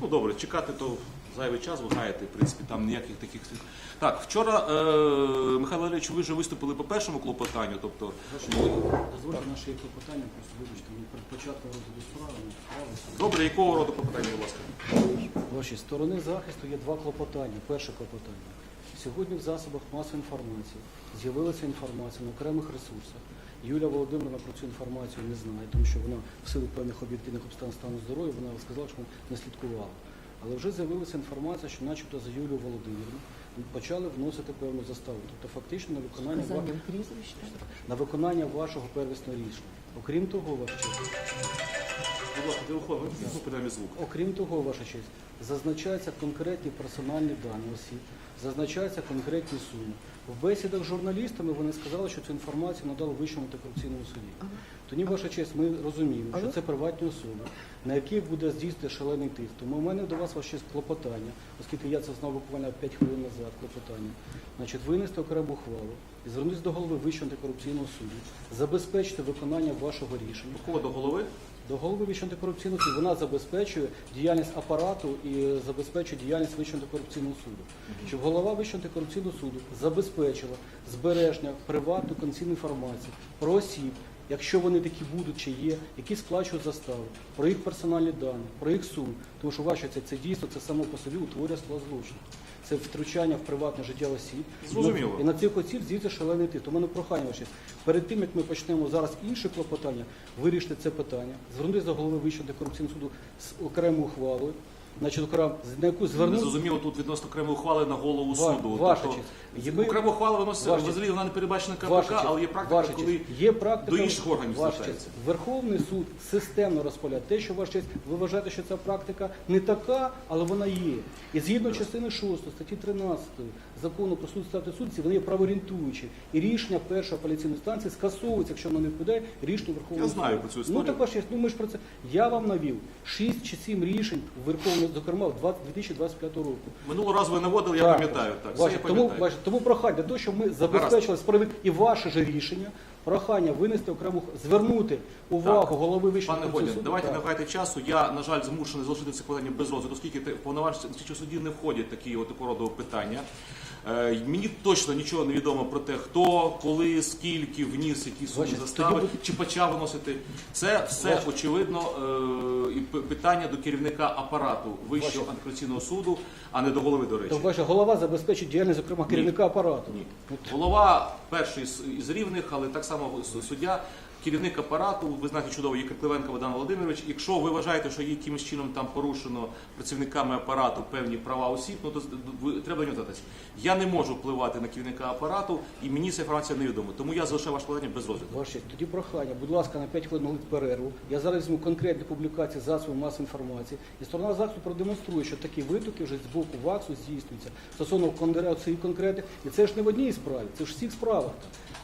Ну добре, чекати то зайвий час, ви знаєте, в принципі, там ніяких таких. Так, вчора, е, Михайло Валерійович, ви вже виступили по першому клопотанню, тобто Дозвольте наше клопотання, просто вибачте, ми перед початком розгляду справи не справилися. добре, якого роду клопотання, будь ласка? Ваші сторони захисту є два клопотання. Перше клопотання. Сьогодні в засобах масової інформації з'явилася інформація на окремих ресурсах. Юлія Володимирівна про цю інформацію не знає, тому що вона в силу певних об'єктивних обставин стану здоров'я вона сказала, що не слідкувала. Але вже з'явилася інформація, що начебто за Юлію Володимирівну почали вносити певну заставу. Тобто фактично на виконання, ва- на виконання вашого первісного рішення. Окрім того, ваша честь. Окрім того, ваша честь, зазначаються конкретні персональні дані осіб, зазначаються конкретні суми. В бесідах з журналістами вони сказали, що цю інформацію надали Вищому антикорупційному суді. Тоді, ваша честь, ми розуміємо, що це приватні особи, на яких буде здійснити шалений тиск. Тому у мене до вас честь клопотання, оскільки я це знав буквально 5 хвилин назад клопотання. Значить, винести окрему ухвалу і звернутися до голови Вищого антикорупційного суду, забезпечити виконання вашого рішення. До кого до голови? До голови Вищого антикорупційного суду вона забезпечує діяльність апарату і забезпечує діяльність Вищого антикорупційного суду. Щоб голова Вищого антикорупційного суду забезпечила збереження приватної конційної інформації про осіб, якщо вони такі будуть чи є, які сплачують застави, про їх персональні дані, про їх суми. Тому що це, це дійсно це само по собі утворює склад злочину. Це втручання в приватне життя осіб. Зрозуміло. І на цих осіб звідси шалений тих. Тому не прохання ваше. Перед тим як ми почнемо зараз інше клопотання, вирішити це питання, звернутися до голови Вищого антикорупційного суду з окремою ухвалою, значить, окремо, на яку Не зрозуміло тут відносно окремої ухвали на голову Ва- суду. ваша тобто, честь. Є ми- окрема ухвала виноситься Ваша взагалі, вона не передбачена КПК, честь, але є практика, ваша коли честь. є практика, до інших органів ваша звертається. честь. Верховний суд системно розпаляє те, що ваша честь, ви вважаєте, що ця практика не така, але вона є. І згідно частини 6 статті 13 закону про суд стати судці, вони є праворієнтуючі. І рішення першої апеляційної станції скасовується, якщо воно не відповідає рішенню Верховного Я суду. знаю про цю історію. Ну так ваша честь, ну ми ж про це. Я вам навів 6 чи 7 рішень Верховного, зокрема, в 20 2025 року. Минулого разу ви наводили, я пам'ятаю. Так, все Ваше, я тому, пам'ятаю. тому прохання для того, щоб ми забезпечили справедливість і ваше ж рішення, прохання винести окрему звернути увагу Так. голови Вищого Пане Годін, давайте не гайте часу. Я, на жаль, змушений залишити це питання без розгляду, оскільки повноваження судді не входять такі от такого роду питання. Е, мені точно нічого не відомо про те, хто, коли, скільки вніс які суми застави, чи почав вносити. Це все очевидно е, і питання до керівника апарату Вищого антикорупційного суду, а не до голови, до речі. Ваша голова забезпечить діяльність, зокрема, керівника апарату. Ні. Голова перший з- із рівних, але так само с- суддя, керівник апарату, ви знаєте чудово, є Кривенко Богдан Володимирович. Якщо ви вважаєте, що якимось чином там порушено працівниками апарату певні права осіб, ну то треба нього звертатися. Я не можу впливати на керівника апарату, і мені ця інформація невідома. Тому я залишаю ваше питання без розгляду. Ваше тоді прохання, будь ласка, на 5 хвилин оголосіть перерву. Я зараз візьму конкретні публікації засобів масової інформації. І сторона захисту продемонструє, що такі витоки вже з боку ВАКСу здійснюються стосовно конкретних. І це ж не в одній справі, це ж всіх справах.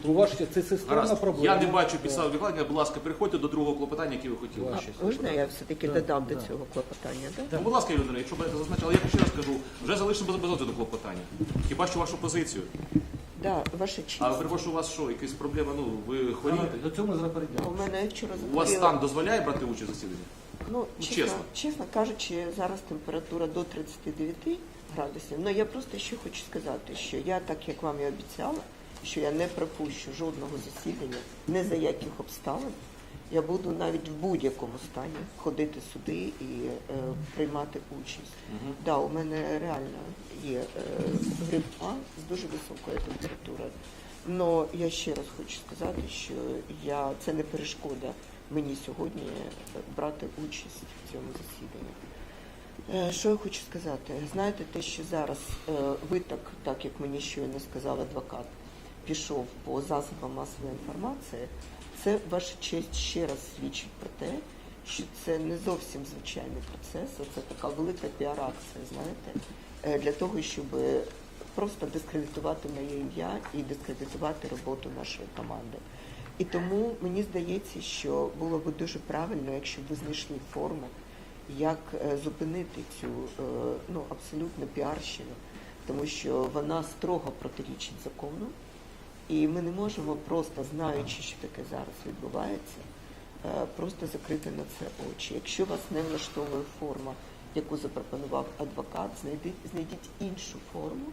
Честь, це системна Гаразд. проблема. Я не бачу підстав відкладення. Будь ласка, переходьте до другого клопотання, яке ви хотіли. Ваше. Можна я все-таки Да, додам до цього клопотання? Да? Ну, будь ласка, Юрій, якщо будете зазначити, але я ще раз кажу, вже залишимо без розгляду клопотання. Хіба що вашу позицію? Да, ваша честь. А перепрошую, у вас що, якась проблема? Ну ви хворієте? До цього ми зараз У мене вчора У вас захворіла- стан дозволяє брати участь в засіданні? Ну, Ну, чесно, чесно. чесно. кажучи, зараз температура до 39 градусів. Ну я просто ще хочу сказати, що я, так як вам і обіцяла, що я не пропущу жодного засідання, не за яких обставин. Я буду навіть в будь-якому стані ходити сюди і е, приймати участь. Да, у мене реально є е, грип А з дуже високою температурою. Но я ще раз хочу сказати, що я це не перешкода мені сьогодні е, брати участь в цьому засіданні. Е, Що я хочу сказати? Знаєте, те, що зараз е, виток, так як мені щойно сказав адвокат, пішов по засобам масової інформації, це ваша честь ще раз свідчить про те, що це не зовсім звичайний процес, а це така велика піар-акція, знаєте, е, для того, щоб просто дискредитувати моє ім'я і дискредитувати роботу нашої команди. І тому мені здається, що було б дуже правильно, якщо б ви знайшли форму, як е, зупинити цю е, ну, абсолютно піарщину, тому що вона строго протирічить закону. І ми не можемо просто, знаючи, що таке зараз відбувається, е, просто закрити на це очі. Якщо вас не влаштовує форма, яку запропонував адвокат, знайдіть, знайдіть іншу форму,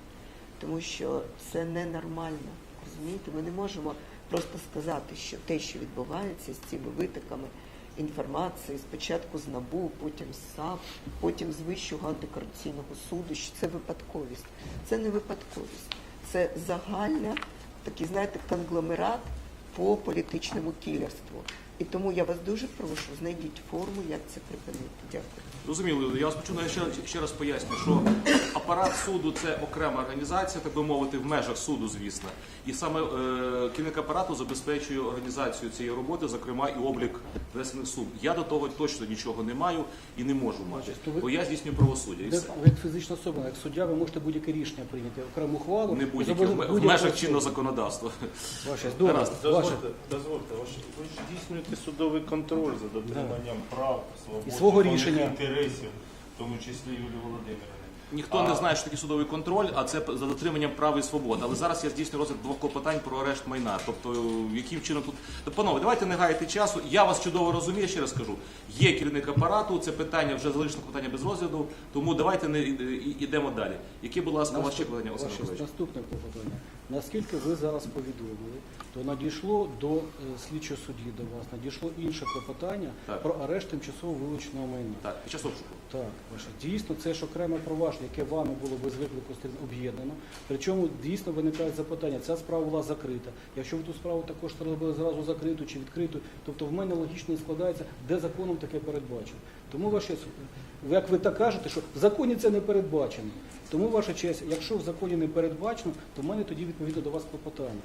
тому що це ненормально. Розумієте, ми не можемо просто сказати, що те, що відбувається з цими витоками інформації, спочатку з НАБУ, потім з САП, потім з Вищого антикорупційного суду, що це випадковість. Це не випадковість, це загальна, такий, знаєте, конгломерат по політичному кілерству. І тому я вас дуже прошу, знайдіть форму, як це припинити. Дякую. Зрозуміло, я вас почув, я ще, ще раз поясню, що апарат суду це окрема організація, так би мовити, в межах суду, звісно. І саме е, керівник апарату забезпечує організацію цієї роботи, зокрема і облік внесених суд. Я до того точно нічого не маю і не можу мати, то ви- бо я здійснюю правосуддя. І Ви, все. ви як фізична особа, як суддя, ви можете будь-яке рішення прийняти, окрему ухвалу. Не будь-які, в ме- в межах чинного законодавства. Честь, добре, Гаразд. ваша. Дозвольте, дозвольте, ви ж здійснюєте судовий контроль за дотриманням прав, свобод, І свого рішення. Інтересів, в тому числі Юлії Володимирівни. Ніхто А- не знає, що таке судовий контроль, а це за дотриманням прав і свобод. Але зараз я здійснюю розгляд двох клопотань про арешт майна. Тобто, яким чином тут панове, давайте не гаяти часу. Я вас чудово розумію. Ще раз кажу, є керівник апарату. Це питання вже залишено питання без розгляду. Тому давайте не йдемо далі. Яке, будь ласка, ваше питання, Ваше наступне клопотання. Наскільки ви зараз повідомили, то надійшло до е, слідчого судді до вас, надійшло інше клопотання про арешт тимчасово вилученого майна. Так, під час обшуку. Так, ваше дійсно, це ж окреме провадження, яке вами було без виклику сторін об'єднано. Причому дійсно виникають запитання. Ця справа була закрита. Якщо ви ту справу також зробили зразу закриту чи відкриту, тобто в мене логічно не складається, де законом таке передбачено. Тому честь, як ви так кажете, що в законі це не передбачено. Тому ваша честь, якщо в законі не передбачено, то в мене тоді відповідно до вас клопотання.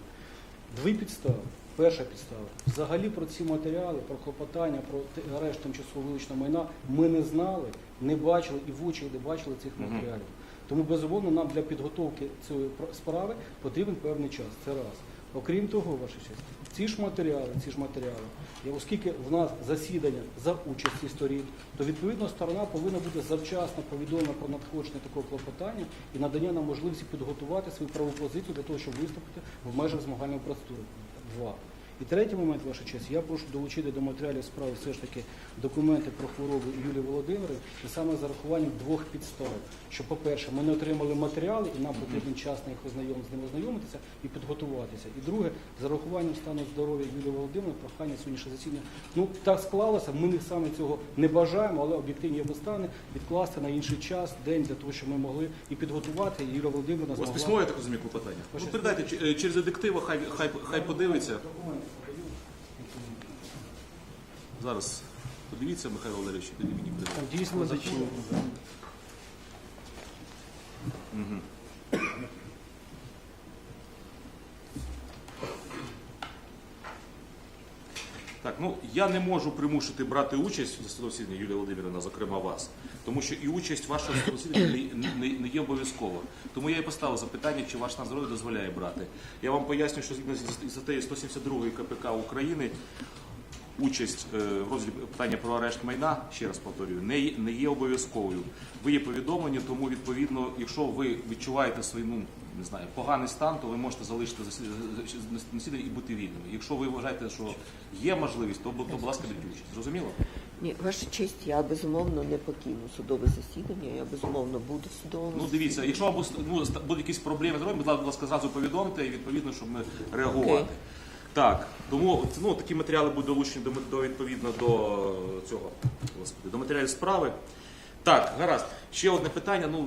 Дві підстави. Перша підстава. Взагалі про ці матеріали, про клопотання, про арешт тимчасово вилученого майна ми не знали, не бачили і в очі не бачили цих матеріалів. Тому, безумовно, нам для підготовки цієї справи потрібен певний час. Це раз. Окрім того, ваша честь, ці ж матеріали, ці ж матеріали, і оскільки в нас засідання за участі сторін, то відповідно сторона повинна бути завчасно повідомлена про надходження такого клопотання і надання нам можливості підготувати свою правову позицію для того, щоб виступити в межах змагальної процедури. Два. І третій момент, ваша честь, я прошу долучити до матеріалів справи все ж таки документи про хворобу Юлії Володимирівни, і саме з зарахуванням двох підстав. Що, по-перше, ми не отримали матеріали, і нам потрібен час на їх ознайом, з ними ознайомитися і підготуватися. І друге, з зарахуванням стану здоров'я Юлії Володимирівни, прохання сьогоднішнє засідання. Ну так склалося, ми не саме цього не бажаємо, але об'єктивні обставини відкласти на інший час, день для того, щоб ми могли і підготувати, і Юлія Володимирівна У вас змогла. письмове, я так розумію, клопотання. Ну, передайте е, через детектива, хай, хай, хай подивиться. Зараз подивіться, Михайло Валерійович, тоді мені. Там дійсно зачинено. Так, ну я не можу примусити брати участь в засіданні Юлія Володимирівна, зокрема вас, тому що і участь вашого засідання не, не, не є обов'язково. Тому я і поставив запитання, чи ваш стан здоров'я дозволяє брати. Я вам поясню, що згідно з статтею 172 КПК України участь е, в розгляді питання про арешт майна, ще раз повторюю, не, є- не є обов'язковою. Ви є повідомлені, тому відповідно, якщо ви відчуваєте свій ну, не знаю, поганий стан, то ви можете залишити засі- засідання і бути вільними. Якщо ви вважаєте, що є можливість, то, то будь ласка, беріть участь. Зрозуміло? Ні, ваша честь, я безумовно не покину судове засідання, я безумовно буду в судовому Ну дивіться, якщо ну, будуть якісь проблеми будь ласка, зразу повідомте і відповідно, щоб ми реагували. Окей. Так, тому ну, такі матеріали будуть долучені до, до відповідно до цього господи, до матеріалів справи. Так, гаразд. Ще одне питання. Ну,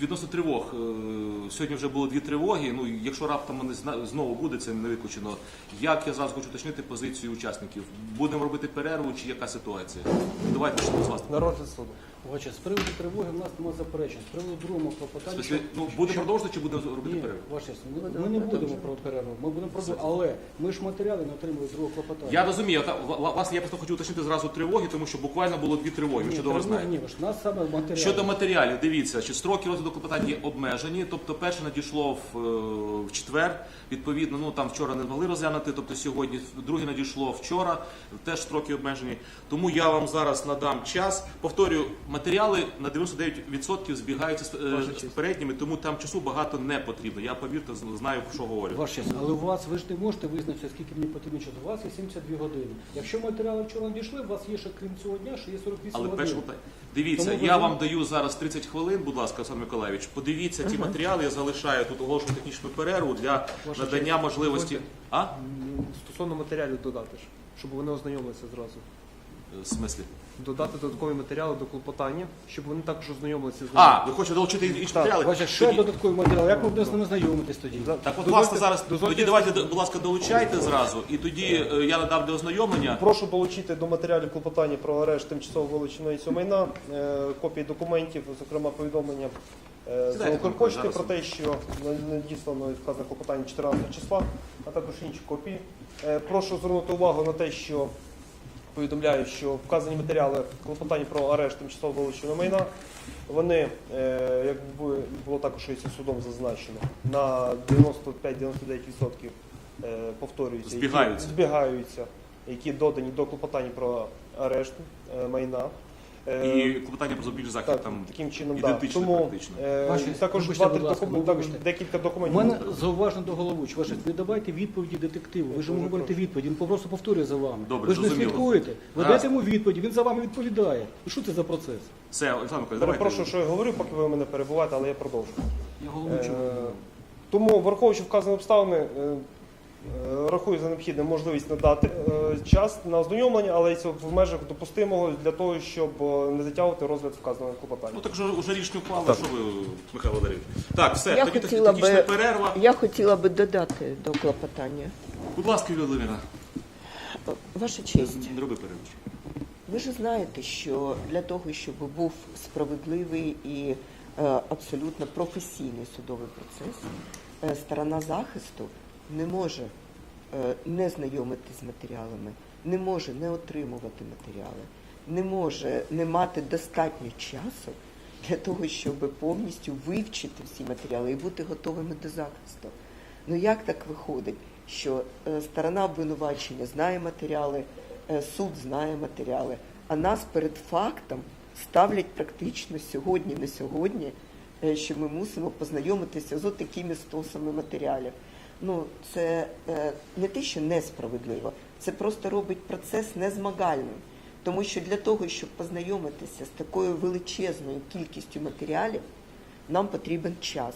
відносно тривог. Е, Сьогодні вже було дві тривоги. Ну, якщо раптом вони знову буде, це не виключено. Як я зараз хочу уточнити позицію учасників? Будемо робити перерву чи яка ситуація? Давайте почнемо з вас. На суду. Отже, з приводу тривоги в нас немає заперечень. З приводу другого В клопотання. смислі, ну, будемо продовжувати чи будемо робити Ні, перерву? честь, ми, ми не будемо про перерву, ми будемо продовжувати. Але ми ж матеріали не отримали з другого клопотання. Я розумію, та- ва- власне, я просто хочу уточнити зразу тривоги, тому що буквально було дві тривоги, ви чудово тривоги знаєте. ні, ваш, нас саме матеріали. Щодо матеріалів, дивіться, що строки розгляду клопотань є обмежені, тобто перше надійшло в, е, в четвер, відповідно, ну там вчора не змогли розглянути, тобто сьогодні, друге надійшло вчора, теж строки обмежені. Тому я вам зараз надам час. Повторюю, Матеріали на 99% збігаються з, е, Ваша з честь. попередніми, тому там часу багато не потрібно. Я повірте, з- знаю про що говорю. Ваш час, але у вас ви ж не можете визначити, скільки мені потрібно часу. У вас є 72 години. Якщо матеріали вчора надійшли, у вас є ще крім цього дня, що є 48 Але годин. перше питання. Дивіться, Тому я не- вам даю зараз 30 хвилин, будь ласка, Олександр Миколаївич. Подивіться ті матеріали, я залишаю тут оголошую технічну перерву для Ваша надання честь, можливості. дозвольте. А? М, Стосовно матеріалів додати ж, щоб вони ознайомилися зразу. В смислі? Додати додаткові матеріали до клопотання, щоб вони також ознайомилися з ними. А, ви хочете долучити інші матеріали? Ваше ще Тоді- додатковий матеріал. Як ми будемо з ними знайомитись тоді? Так, от власне зараз дозвольте- тоді давайте, будь ласка, долучайте зразу, і тоді е, я надав для ознайомлення. Прошу долучити до матеріалів клопотання про арешт тимчасово вилученої цього майна е, копії документів, зокрема повідомлення е, з Сідайте, зараз. про те, що на- надіслано і вказане клопотання 14 числа, а також інші копії. Е, Прошу звернути увагу на те, що повідомляю, що вказані матеріали клопотання про арешт тимчасово вилученого майна. Вони, якби як було також і судом зазначено, на 95-99% повторюються повторюються, які Збігаються. збігаються, які додані до клопотання про арешт е, майна. Е, І клопотання про запобіжний захід так, там таким чином, да. ідентичне Тому практично. е, Ваші- також вибачте, два-три будь ласка, документи, також вибачте. декілька У документів. мене зауважено до головуючого. Ваше, ви давайте відповіді детективу. Ви ж йому говорите відповіді, він просто повторює за вами. Добре, ви ж не зрозуміло. слідкуєте. Ви Гаразд. даєте йому відповіді, він за вами відповідає. І що це за процес? Все, Олександр Миколаївич, Перепрошую, що я говорю, поки ви мене перебуваєте, але я продовжу. Я головуючого. Е, Тому, враховуючи вказані обставини, е, рахую за необхідне можливість надати е, час на ознайомлення, але це в межах допустимого для того, щоб е, не затягувати розгляд вказаного клопотання. Ну так вже, вже річну вклали, що ви, Михайло Валерійович. Так, все, Я тоді хотіла би- перерва. Я хотіла би додати до клопотання. Будь ласка, Юлія Володимирівна, Ваша честь. не роби перерву. Ви ж знаєте, що для того, щоб був справедливий і е, абсолютно професійний судовий процес, е, сторона захисту не може е, не знайомитись з матеріалами, не може не отримувати матеріали, не може не мати достатньо часу для того, щоб повністю вивчити всі матеріали і бути готовими до захисту. Ну як так виходить, що е, сторона обвинувачення знає матеріали, е, суд знає матеріали, а нас перед фактом ставлять практично сьогодні, не сьогодні, що ми мусимо познайомитися з такими стосами матеріалів. Ну, це е, не те, що несправедливо, це просто робить процес незмагальним. Тому що для того, щоб познайомитися з такою величезною кількістю матеріалів, нам потрібен час.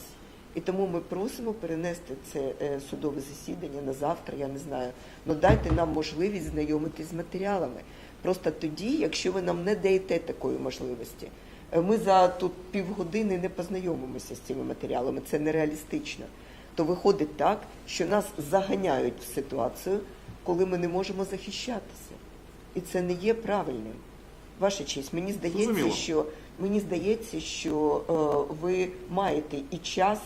І тому ми просимо перенести це е, судове засідання на завтра, я не знаю. Ну дайте нам можливість знайомитись з матеріалами. Просто тоді, якщо ви нам не даєте такої можливості, е, ми за тут півгодини не познайомимося з цими матеріалами, це нереалістично. То виходить так, що нас заганяють в ситуацію, коли ми не можемо захищатися. І це не є правильним. Ваша честь, мені здається, Зрозуміло. що мені здається, що е, ви маєте і час,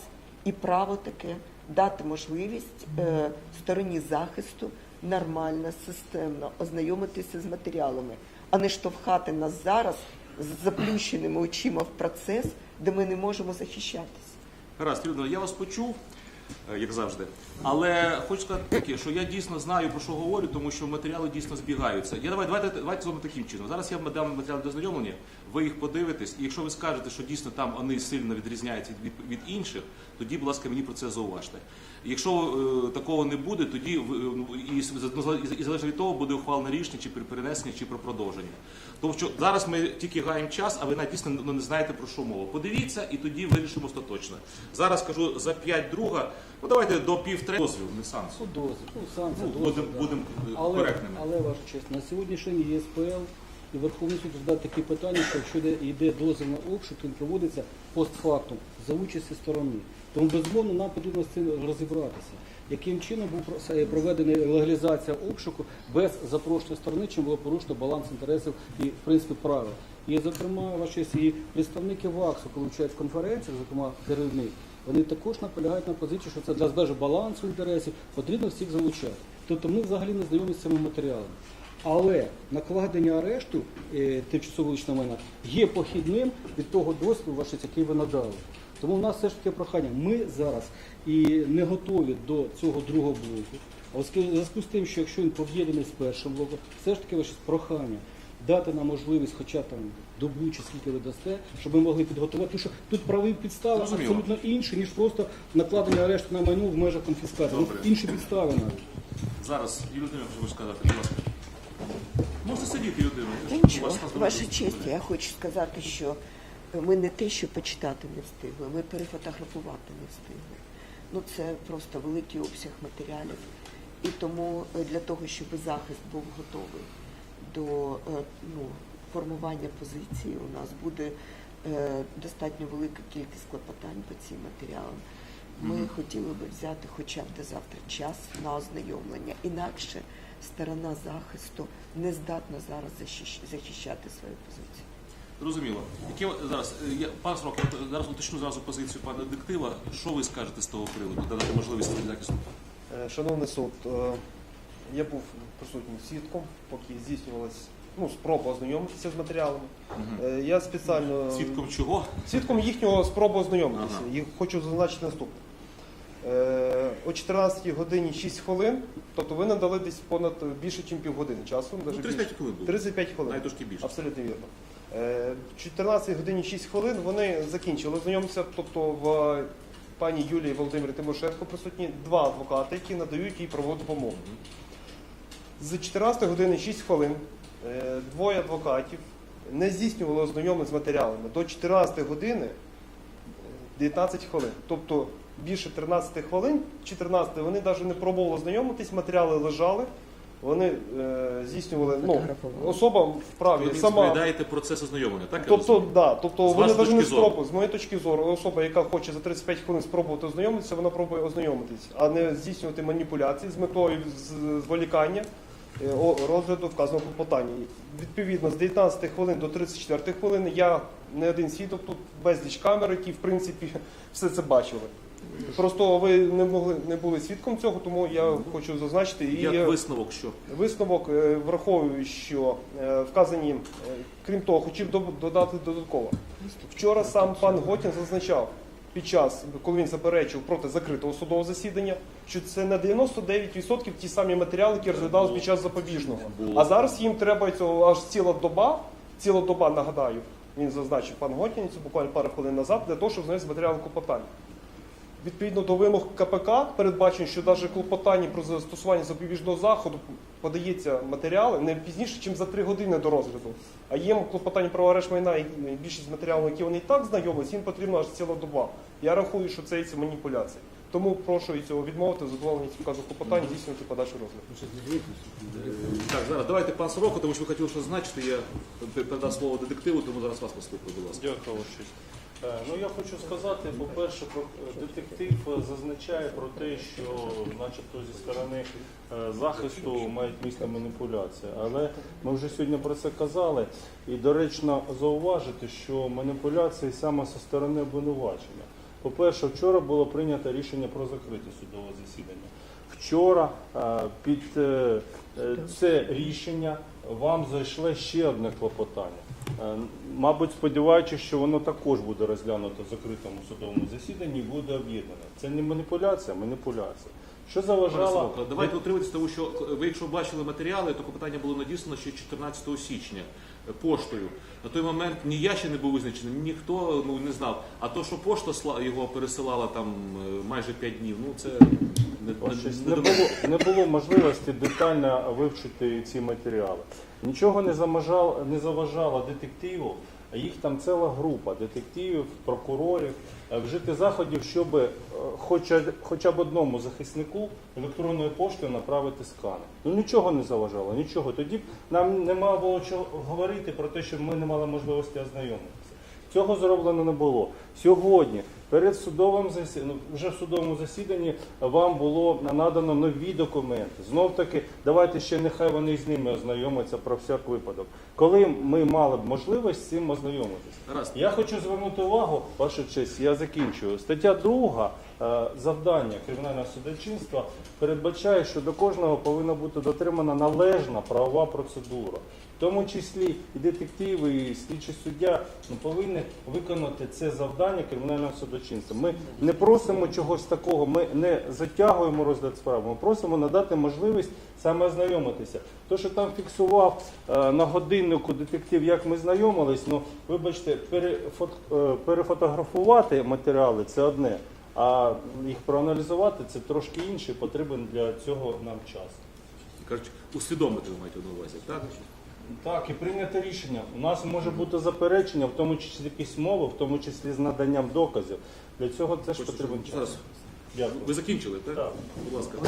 і право таке дати можливість е, стороні захисту нормально, системно ознайомитися з матеріалами, а не штовхати нас зараз з заплющеними очима в процес, де ми не можемо захищатися. Гаразд, Людмила, я вас почув, як завжди. Але хочу сказати таке, що я дійсно знаю про що говорю, тому що матеріали дійсно збігаються. Я давай, давайте, давайте зробимо таким чином. Зараз я вам дам матеріали до знайомлення, ви їх подивитесь, і якщо ви скажете, що дійсно там вони сильно відрізняються від, від інших, тоді, будь ласка, мені про це зауважте. Якщо е, такого не буде, тоді е, ну, і, ну, і залежно від того буде ухвалене рішення чи при перенесення, чи про продовження. Тому що зараз ми тільки гаємо час, а ви навіть ну, не знаєте про що мова. Подивіться і тоді вирішимо остаточно. Зараз кажу за 5 друга. Ну давайте до пів третього дозвіл, не сансу. Ну, дозвіл, ну, сам це Ну, дозвіл, будемо да. будемо е, Але, коректними. але ваша честь, на сьогоднішній день є і Верховний суд розглядає такі питання, що якщо йде, йде дозвіл на обшук, він проводиться постфактум за участі сторони. Тому безумовно нам потрібно з цим розібратися. Яким чином був про- е, проведена легалізація обшуку без запрошення сторони, чим було порушено баланс інтересів і в принципі правил. І зокрема, ваша честь, і представники ВАКСу, коли вчать в конференціях, зокрема керівник, вони також наполягають на позиції, що це для збереження балансу інтересів потрібно всіх залучати. Тобто ми взагалі не знайомі з цими матеріалами. Але накладення арешту е, тимчасово вилученого майна є похідним від того досвіду, ваше, який ви надали. Тому в нас все ж таки прохання. Ми зараз і не готові до цього другого блоку. А в зв'язку з тим, що якщо він пов'єднаний з першим блоком, все ж таки ваше прохання дати нам можливість, хоча там добу чи скільки ви дасте, щоб ми могли підготувати. Тому що тут правові підстави Зрозуміло. абсолютно інші, ніж просто накладення арешту на майно в межах конфіскації. Ну, інші підстави навіть. Зараз, Юлія Володимирівна, що ви сказати, будь ласка. Можете сидіти, Юлія Та. Нічого, вас ваша честь, я хочу сказати, що ми не те, що почитати не встигли, ми перефотографувати не встигли. Ну це просто великий обсяг матеріалів. І тому е, для того, щоб захист був готовий до е, ну, формування позиції, у нас буде е, достатньо велика кількість клопотань по цим матеріалам. Ми Мгм. хотіли би взяти хоча б до завтра час на ознайомлення. Інакше сторона захисту не здатна зараз захищати свою позицію. Зрозуміло. Які зараз е, я пан Срок, я зараз уточню зразу позицію пана детектива. Що ви скажете з того приводу? Дати можливість захисту. Е, Шановний суд, я був присутнім свідком, поки здійснювалась ну, спроба ознайомитися з матеріалами. Е, Я спеціально Свідком чого? свідком їхнього спроби ознайомитися. Ага. І хочу зазначити наступне. Е, О 14 годині 6 хвилин, тобто ви надали десь понад більше, ніж півгодини часу. Ну, 35 більше. хвилин було. 35 хвилин. Навіть трошки більше. Абсолютно вірно. Е, В 14 годині 6 хвилин вони закінчили знайомитися, тобто в пані Юлії Володимирі Тимошенко присутні два адвокати, які надають їй правову допомогу. З 14 години 6 хвилин двоє адвокатів не здійснювали ознайомлення з матеріалами. До 14 години е, 19 хвилин. Тобто більше 13 хвилин, 14 вони навіть не пробували ознайомитись, матеріали лежали, вони е, здійснювали, ну, особа вправі Ви сама. розповідаєте процес ознайомлення, так? Тобто, да, тобто З вони навіть не спробують. З моєї точки зору, особа, яка хоче за 35 хвилин спробувати ознайомитися, вона пробує ознайомитись, а не здійснювати маніпуляції з метою з- зволікання е, розгляду вказаного клопотання. Відповідно, з 19 хвилин до 34 хвилини я не один свідок, тут безліч камер, які в принципі все це бачили. Просто ви не могли не були свідком цього, тому я хочу зазначити і Як е, висновок, що Висновок е, враховую, що е, вказані, е, крім того, хотів додати додатково. Вчора сам пан Готін зазначав під час, коли він заперечив проти закритого судового засідання, що це на 99% ті самі матеріали, які розглядали під час запобіжного. А зараз їм треба цього аж ціла доба, ціла доба, нагадаю, він зазначив пан Готінцю буквально пару хвилин назад, для того, щоб знайти матеріали клопотання. Відповідно до вимог КПК передбачено, що навіть клопотання про застосування запобіжного заходу подається матеріали не пізніше, ніж за три години до розгляду. А є клопотання про арешт майна, і більшість матеріалів, які вони і так знайомились, їм потрібна аж ціла доба. Я рахую, що це є маніпуляція. Тому прошу від цього відмовити задоволення вказу клопотання, здійснювати подальший розгляд. так зараз давайте пан Сороко, тому що ви хотіли щось значити. Я передав слово детективу, тому зараз вас послухаю, будь ласка. Дякую, честь. Е, Ну я хочу сказати, по-перше, про е, детектив е, зазначає про те, що, начебто, зі сторони захисту мають місце маніпуляція. Але ми вже сьогодні про це казали, і доречно зауважити, що маніпуляції саме зі сторони обвинувачення. По-перше, вчора було прийнято рішення про закриття судового засідання. Вчора під це рішення вам зайшло ще одне клопотання. Е, Мабуть, сподіваючись, що воно також буде розглянуто в закритому судовому засіданні і буде об'єднане. Це не маніпуляція, маніпуляція. Що заважало? Давайте утримуватися, тому що ви, якщо бачили матеріали, то питання було надіслано ще 14 січня е, поштою. На той момент ні я ще не був визначений, ніхто ну, не знав. А то, що пошта його пересилала там е, майже 5 днів, ну це не, не, не Не було, не було можливості детально вивчити ці матеріали. Нічого не заважало, не заважало детективу, а їх там ціла група детективів, прокурорів, е, вжити заходів, щоб е, хоча, хоча б одному захиснику електронною поштою направити скани. Ну нічого не заважало, нічого. Тоді б нам нема було чого говорити про те, що ми не мали можливості ознайомитися. Цього зроблено не було. Сьогодні, перед судовим засіданням, вже в судовому засіданні вам було надано нові документи. Знов таки, давайте ще нехай вони з ними ознайомляться про всяк випадок. Коли ми мали б можливість з цим ознайомитися. Гаразд. Я хочу звернути увагу, ваша честь, я закінчую. Стаття 2 е, завдання кримінального судочинства передбачає, що до кожного повинна бути дотримана належна правова процедура. В тому числі і детективи, і слідчий суддя ну, повинні виконати це завдання кримінального судочинства. Ми не просимо чогось такого, ми не затягуємо розгляд справи, ми просимо надати можливість саме ознайомитися. То, що там фіксував е, на годиннику детектив, як ми знайомились, ну вибачте, перефот- е, перефотографувати матеріали це одне, а їх проаналізувати це трошки інше, потрібен для цього нам час. Кажуть, усвідомити ви маєте на увазі, так? Так, і прийняти рішення. У нас може бути заперечення, в тому числі письмово, в тому числі з наданням доказів. Для цього теж Хочете, потрібен зараз. час. Дякую. Ви закінчили, так? Так. Будь ласка.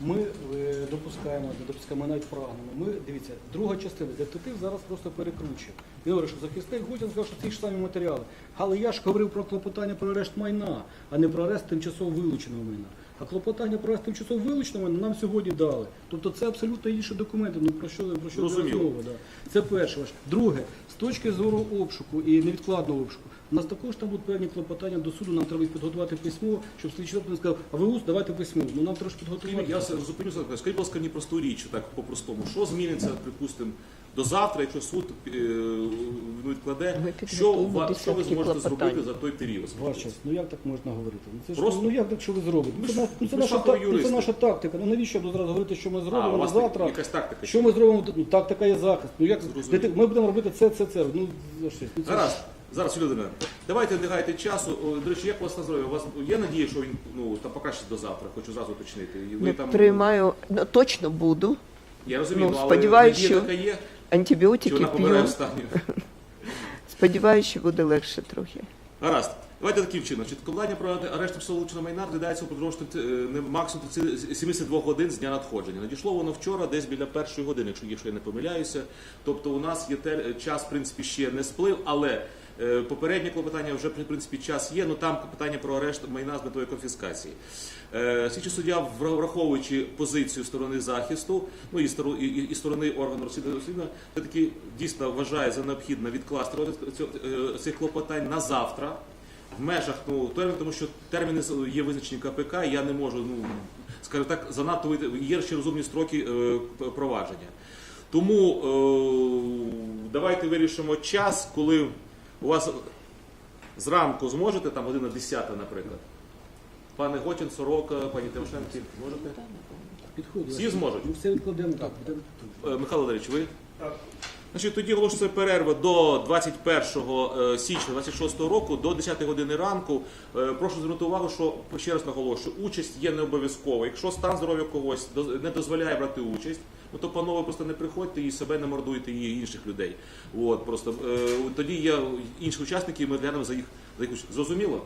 Ми е, допускаємо, не допускаємо, навіть прагнемо. Ми дивіться, друга частина. Детектив зараз просто перекручує. Він говорить, що захисник Гутін сказав, що ті ж самі матеріали. Але я ж говорив про клопотання про арешт майна, а не про арешт тимчасово вилученого майна. А клопотання про арешт тимчасово вилученого майна нам сьогодні дали. Тобто це абсолютно інші документи. Ну про що про що розмова? Да. Це перше ваше. Друге, з точки зору обшуку і невідкладного обшуку. У нас також там будуть певні клопотання до суду, нам треба їх підготувати письмо, щоб слідчий не сказав, а ви ус, давайте письмо. Ну нам треба підготувати. Я зупинюся. Скажіть, будь ласка, мені просту річ, так по-простому. Що зміниться, припустимо, до завтра, якщо суд е, відкладе, що, ва- що ви зможете клопотань. зробити за той період? Ваша ну як так можна говорити? Ну це ж Просто- ну як так, що ви зробите? Ну, це, ну, це, ви наша, ну, це юристи. наша тактика. Ну навіщо одразу говорити, що ми А, у зробимо вас завтра? якась тактика. Що ми зробимо? Ну, тактика є захист. Ну як Зрозуміло. Ми будемо робити це, це, це. Ну за що? Ну, це ж- Гаразд. Зараз, Юлія Володимирівна, давайте не гайте часу. О, До речі, як у вас на здоров'я? У вас є надія, що він ну, там покращить до завтра? Хочу зразу уточнити. І ви Ну, там, приймаю, ну, точно буду. Я розумію, ну, але сподіваюсь, надія що- така є, чи Антибіотики вона помирає п'ю. останньою? Сподіваюся, що буде легше трохи. Гаразд. Давайте таким чином. Клопотання про арешт тимчасово майна розглядається упродовж е, не максимум 30 72 годин з дня надходження. Надійшло воно вчора десь біля першої години, якщо, якщо я не помиляюся. Тобто у нас є тер- час, в принципі, ще не сплив, але е, попереднє клопотання вже в принципі час є. Ну там питання про арешт майна з метою конфіскації. Е, Слідчий суддя, враховуючи позицію сторони захисту, ну і, сторони, і, і- сторони органу розслідування, все-таки дійсно вважає за необхідне відкласти розгляд е, цих клопотань на завтра в межах ну, терміну, тому що терміни є визначені КПК, я не можу, ну скажімо так, занадто є ще розумні строки е, провадження. Тому е, давайте вирішимо час, коли у вас зранку зможете, там година 10, наприклад. Пане Готін, Сорока, пані Тимошенко, можете? Підходить. Всі зможуть? Ми все відкладемо так. Е, Михайло Валерійович, ви? Так. Значить, тоді оголошується перерва до 21 січня 26 року до 10 години ранку. Е, Прошу звернути увагу, що ще раз наголошую, участь є не обов'язково. Якщо стан здоров'я когось доз- не дозволяє брати участь, ну то панове просто не приходьте і себе не мордуйте і інших людей. От просто е, тоді є інші учасники, і ми глянемо за їх за їх участь. Зрозуміло?